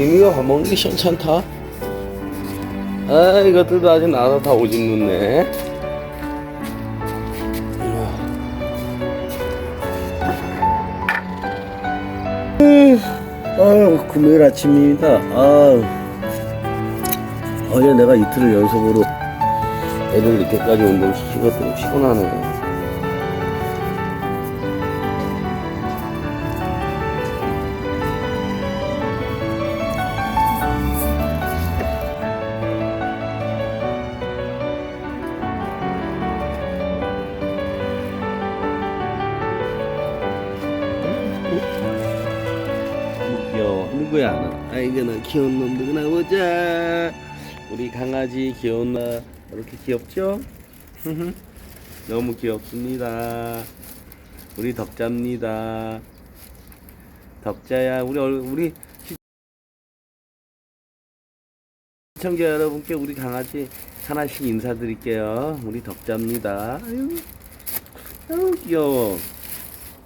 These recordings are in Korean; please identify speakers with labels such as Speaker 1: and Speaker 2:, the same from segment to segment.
Speaker 1: 미미가 밥 먹는 게 시원찮다. 아, 이것들도 아직 나서 다 오줌 놓네. 아유, 금요일 아침입니다. 아유. 어제 내가 이틀을 연속으로 애들 늦게까지 운동시키고 또 피곤하네. 아이고는 귀여운 놈 누구나 보자. 우리 강아지 귀여운 나 이렇게 귀엽죠? 너무 귀엽습니다. 우리 덕자입니다. 덕자야, 우리 얼- 우리 시청자 여러분께 우리 강아지 하나씩 인사드릴게요. 우리 덕자입니다. 아유, 아유 귀여워.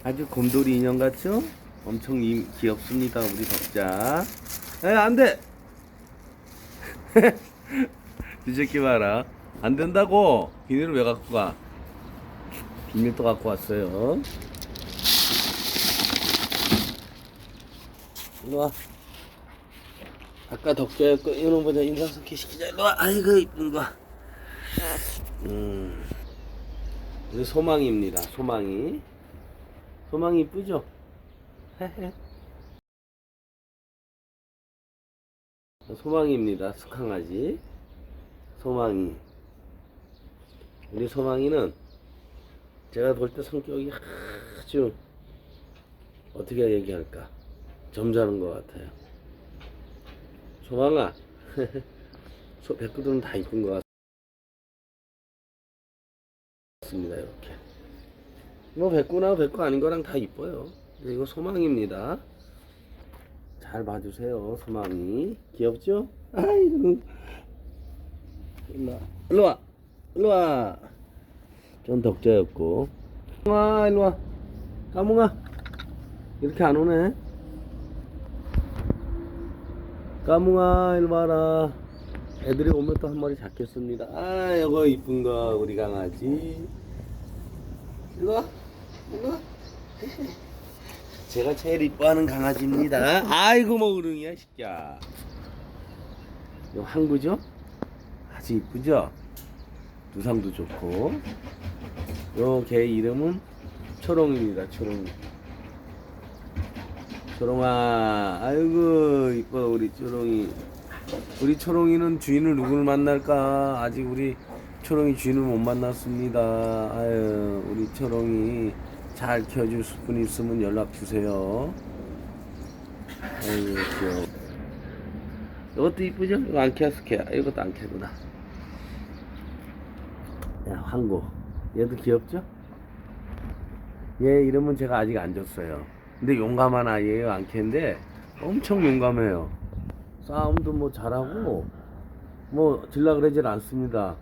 Speaker 1: 아주 곰돌이 인형 같죠? 엄청 이- 귀엽습니다, 우리 덕자. 에, 안 돼! 이 새끼 봐라. 안 된다고! 비닐을 왜 갖고 가? 비닐도 갖고 왔어요. 일로 와. 아까 덕자였고, 이놈보다 인사성케 시키자. 일로 와. 아이고, 이쁜 거. 음. 소망입니다, 소망이. 소망이 이쁘죠? 헤헤. 소망입니다. 숙항아지. 소망이. 우리 소망이는 제가 볼 때 성격이 아주 어떻게 얘기할까? 점잖은 것 같아요. 소망아. 소, 백구들은 다 이쁜 것 같습니다. 이렇게. 뭐 백구나 백구 아닌 거랑 다 이뻐요. 이거 소망입니다. 잘 봐주세요, 소망이. 귀엽죠? 아이고. 일로 와. 일로 와. 일로 와. 전 덕자였고. 와, 일로 와. 까뭉아. 이렇게 안 오네. 까뭉아, 일로 와라. 애들이 오면 또 한 마리 잡겠습니다. 아, 이거 이쁜 거, 우리 강아지. 일로 와. 일로 와. 제가 제일 이뻐하는 강아지입니다. 아이고 뭐 으릉이야 새끼야. 요 항구죠? 아주 이쁘죠? 두상도 좋고. 요 개 이름은 초롱입니다. 초롱. 초롱아, 아이고 이뻐 우리 초롱이. 우리 초롱이는 주인을 누구를 만날까? 아직 우리 초롱이 주인을 못 만났습니다. 아유, 우리 초롱이 잘 키워줄 분 있으면 연락 주세요. 아이고, 귀여워. 이것도 이쁘죠? 이거 안키아스케야. 이것도 안 키구나. 야, 황고. 얘도 귀엽죠? 얘 이름은 제가 아직 안 줬어요. 근데 용감한 아이예요, 안키인데 엄청 용감해요. 싸움도 뭐 잘하고 뭐 질라 그러질 않습니다.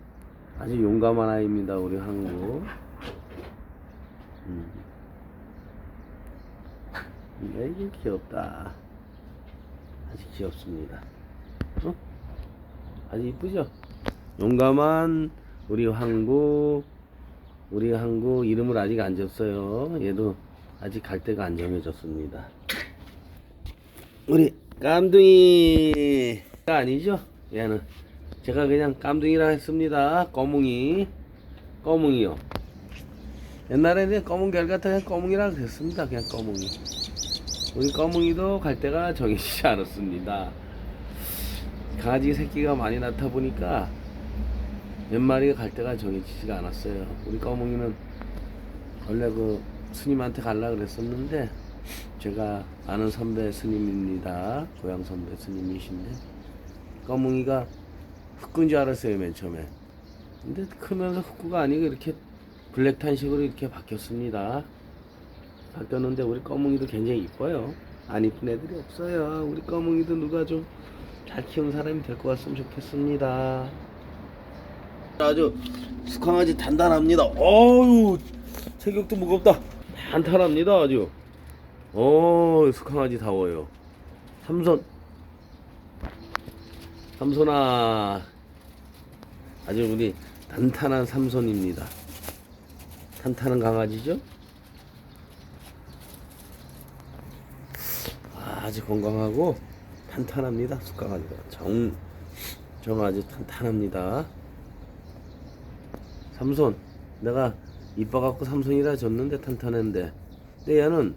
Speaker 1: 아주 용감한 아이입니다, 우리 한국. 음. 이게 귀엽다. 아주 귀엽습니다. 어? 아주 이쁘죠? 용감한 우리 황구, 우리 황구 이름을 아직 안 줬어요. 얘도 아직 갈 데가 안 정해졌습니다. 우리 깜둥이가 아니죠? 얘는 제가 그냥 깜둥이라 했습니다. 꺼뭉이, 꺼뭉이요. 옛날에는 검은 결 같아 그냥 꺼뭉이라 그랬습니다. 그냥 꺼뭉이. 우리 꺼뭉이도 갈 데가 정해지지 않았습니다. 강아지 새끼가 많이 낳다 보니까 몇 마리가 갈 데가 정해지지가 않았어요. 우리 꺼뭉이는 원래 그 스님한테 갈라 그랬었는데 제가 아는 선배 스님입니다. 고향 선배 스님이신데 꺼뭉이가 흑구인 줄 알았어요 맨 처음에. 근데 크면서 흑구가 아니고 이렇게 블랙 탄식으로 이렇게 바뀌었습니다. 바뀌었는데 우리 꺼뭉이도 굉장히 이뻐요. 안 이쁜 애들이 없어요. 우리 꺼뭉이도 누가 좀 잘 키운 사람이 될 것 같으면 좋겠습니다. 아주 숙항아지 단단합니다. 어유 체격도 무겁다. 탄탄합니다 아주. 어 숙항아지 다워요. 삼선 삼손아 아주 우리 단단한 삼손입니다 탄탄한 강아지죠 아주 건강하고 탄탄합니다. 쑥강아지가 정, 정 아주 탄탄합니다. 삼손 내가 이뻐갖고 삼손이라 줬는데 탄탄한데 근데 얘는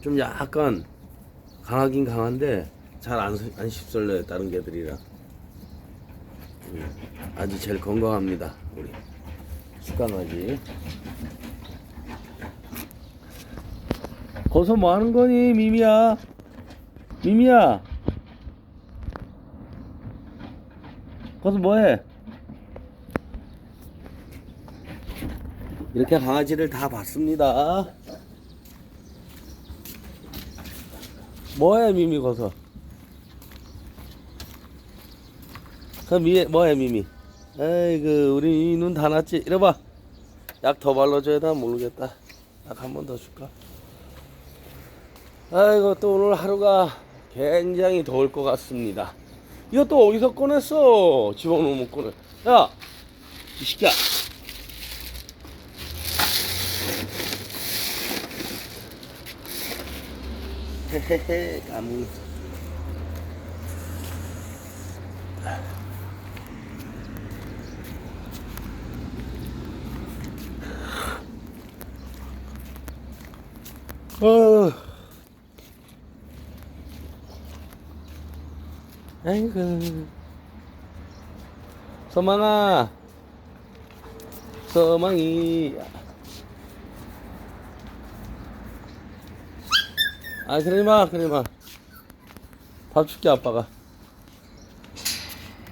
Speaker 1: 좀 약간 강하긴 강한데 잘안 안 씹설려요 다른 개들이라. 음, 아주 제일 건강합니다 우리. 쑥강아지 거기서 뭐 하는 거니 미미야 미미야. 거기서 뭐해? 이렇게 강아지를 다 봤습니다. 뭐해 미미 거서? 그 미, 뭐해 미미? 에이그 우리 눈 다 났지? 이래봐. 약 더 발라줘야 나 모르겠다. 약 한 번 더 줄까? 아이고 또 오늘 하루가 굉장히 더울 것 같습니다. 또 어디서 꺼냈어? 집어넣으면 꺼내. 야 이 새끼야. 헤헤헤 까무 어. 아이고. 서망아. 서망이. 아, 그러지 마, 그러지 마. 밥 줄게, 아빠가.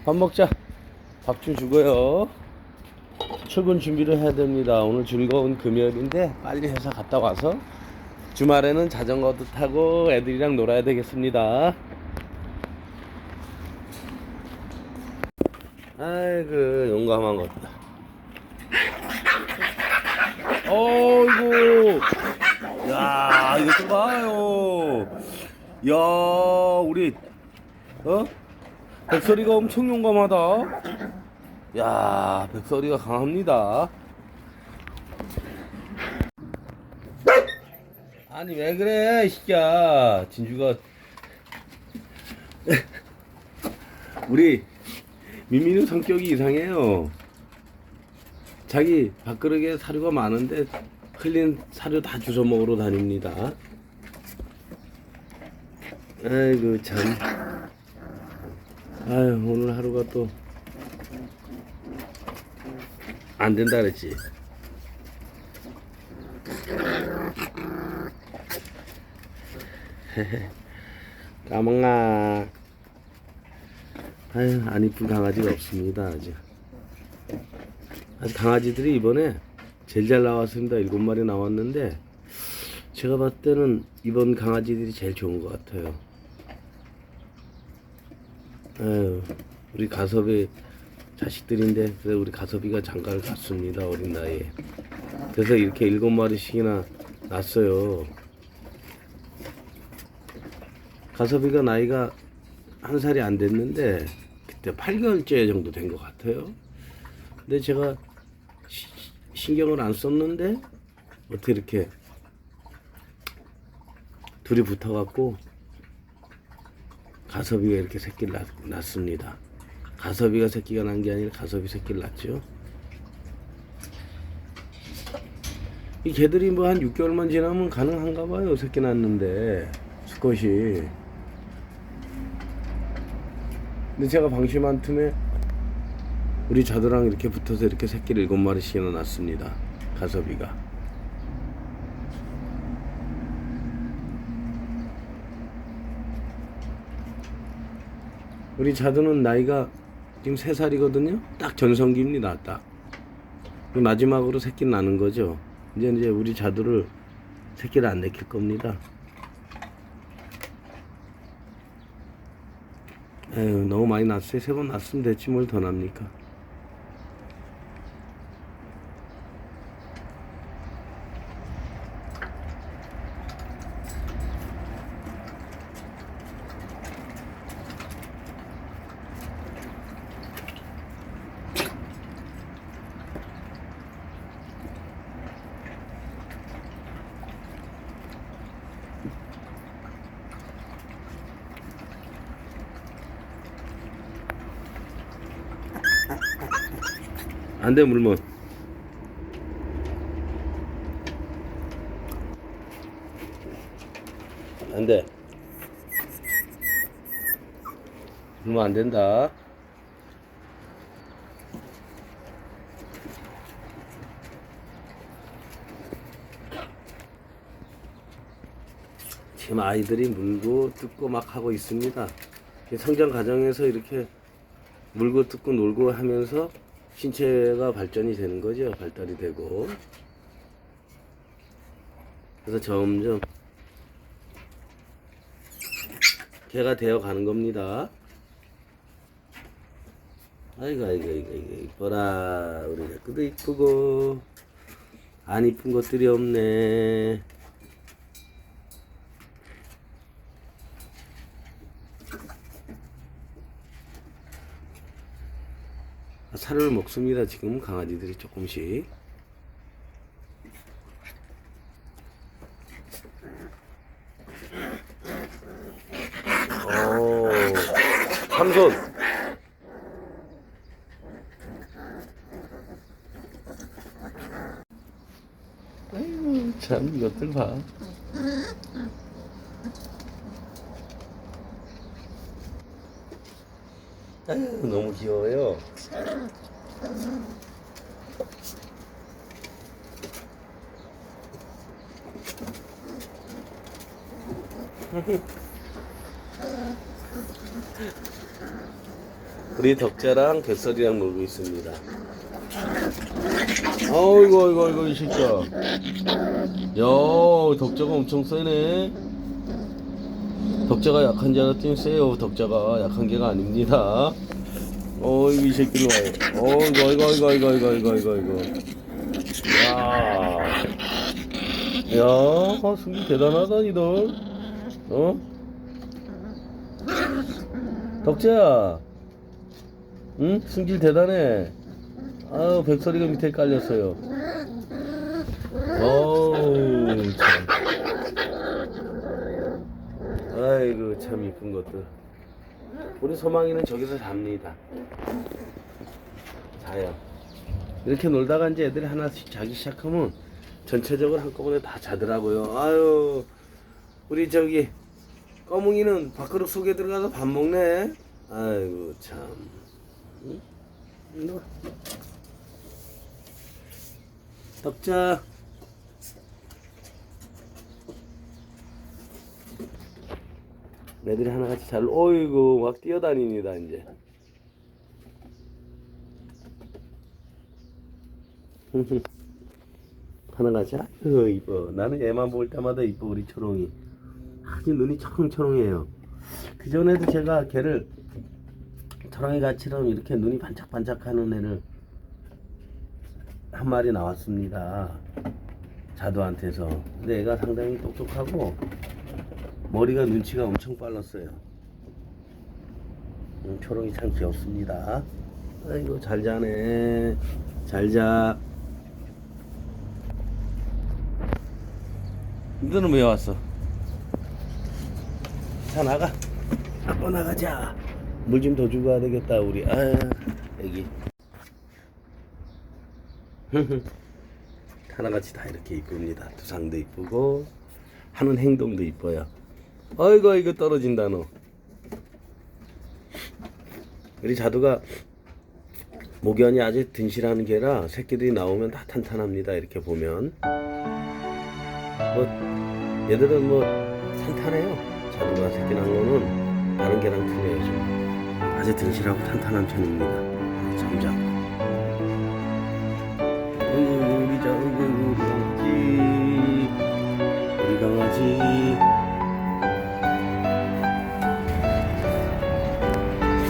Speaker 1: 밥 먹자. 밥 좀 주고요. 출근 준비를 해야 됩니다. 오늘 즐거운 금요일인데 빨리 회사 갔다 와서 주말에는 자전거도 타고 애들이랑 놀아야 되겠습니다. 아이고 용감한 것다. 어이구, 야 이거 좀 봐요. 야 우리 어 백설이가 엄청 용감하다. 야 백설이가 강합니다. 아니 왜 그래 이 새끼야 진주가 우리 미미는 성격이 이상해요. 자기 밥그릇에 사료가 많은데 흘린 사료 다 주워 먹으러 다닙니다. 아이고 참. 아유 오늘 하루가 또 안 된다 그랬지. 까망아 아유 안 이쁜 강아지가 없습니다 아직. 아주 강아지들이 이번에 제일 잘 나왔습니다. 일곱 마리 나왔는데 제가 봤을 때는 이번 강아지들이 제일 좋은 것 같아요. 아유 우리 가섭이 자식들인데 그래 우리 가섭이가 장가를 갔습니다 어린 나이에. 그래서 이렇게 일곱 마리씩이나 났어요. 가섭이가 나이가 한 살이 안 됐는데 그때 8개월째 정도 된 것 같아요. 근데 제가 시- 신경을 안 썼는데 어떻게 이렇게 둘이 붙어갖고 가섭이가 이렇게 새끼를 낳, 낳습니다. 가섭이가 새끼가 난 게 아니라 가섭이 새끼를 낳죠. 이 개들이 뭐 한 6개월만 지나면 가능한가 봐요. 새끼 낳는데 수컷이. 근데 제가 방심한 틈에 우리 자두랑 이렇게 붙어서 이렇게 새끼를 일곱 마리씩이나 낳습니다. 가섭이가. 우리 자두는 나이가 지금 세 살이거든요. 딱 전성기입니다. 딱. 마지막으로 새끼 나는 거죠. 이제 이제 우리 자두를 새끼를 안 내킬 겁니다. 에휴, 너무 많이 났어요. 세 번 났으면 됐지 뭘 더 납니까? 안돼 물면. 안돼. 물면 안 된다. 지금 아이들이 물고 뜯고 막 하고 있습니다. 이 성장 과정에서 이렇게 물고 뜯고 놀고 하면서 신체가 발전이 되는 거죠. 발달이 되고. 그래서 점점 개가 되어 가는 겁니다. 아이고, 아이고, 아이고, 아이고, 이뻐라. 우리 자꾸도 이쁘고, 안 이쁜 것들이 없네. 살을 먹습니다. 지금 강아지들이 조금씩. 오, 삼손. 아이고, 참, 이것들 봐. 아유, 너무 귀여워요. 우리 덕자랑 뱃설이랑 놀고 있습니다. 아이고, 아이고, 아이고, 이 새끼야. 야, 덕자가 엄청 세네. 덕자가 약한 줄 알았더니 세요. 덕자가 약한 게가 아닙니다. 어이구, 이 새끼로 와요. 어이구, 아이고, 아이고, 아이고, 아이고, 아이고, 아이고, 아이고. 야. 야, 아, 승기 대단하다, 니들. 어? 덕자야. 응? 승질 대단해. 아우, 백설이가 밑에 깔렸어요. 어우, 참. 아이고, 참 이쁜 것들. 우리 소망이는 저기서 잡니다. 자요. 이렇게 놀다가 이제 애들이 하나씩 자기 시작하면 전체적으로 한꺼번에 다 자더라고요. 아유, 우리 저기 꺼뭉이는 밥그릇 속에 들어가서 밥 먹네. 아이고 참. 응? 덕자. 애들이 하나같이 잘, 어이구, 막 뛰어다닙니다, 이제. 하나같이 아유 이뻐. 나는 얘만 볼 때마다 이뻐 우리 초롱이. 아주 눈이 초롱초롱해요. 그 전에도 제가 걔를 초롱이 같이럼 이렇게 눈이 반짝반짝하는 애를 한 마리 나왔습니다. 자두한테서. 근데 애가 상당히 똑똑하고 머리가 눈치가 엄청 빨랐어요. 음, 초롱이 참 귀엽습니다. 아이고 잘 자네. 잘 자. 너는 왜 왔어? 자 나가. 아빠 나가자. 물 좀 더 주고 와야 되겠다 우리. 아 애기. 하나같이 다 이렇게 이쁩니다. 두상도 이쁘고 하는 행동도 이뻐요 어이구 이거 떨어진다 너 우리 자두가 목연이 아주 든실한 개라 새끼들이 나오면 다 탄탄합니다 이렇게 보면 뭐 얘들은 뭐 탄탄해요. 자두가 새끼 난 거는 다른 개랑 틀려요. 좀. 아주 든실하고 탄탄한 편입니다. 잠자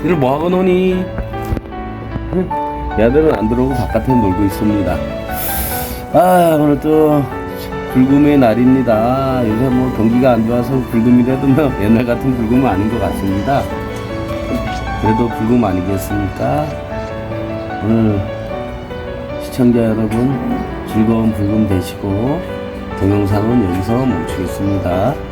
Speaker 1: 이를 뭐하고 노니? 응? 얘들은 안 들어오고 바깥에 놀고 있습니다. 아, 오늘 또 불금의 날입니다. 요새 뭐 경기가 안 좋아서 불금이라도 뭐 옛날 같은 불금은 아닌 것 같습니다. 그래도 불금 아니겠습니까? 오늘 시청자 여러분 즐거운 불금 되시고 동영상은 여기서 멈추겠습니다.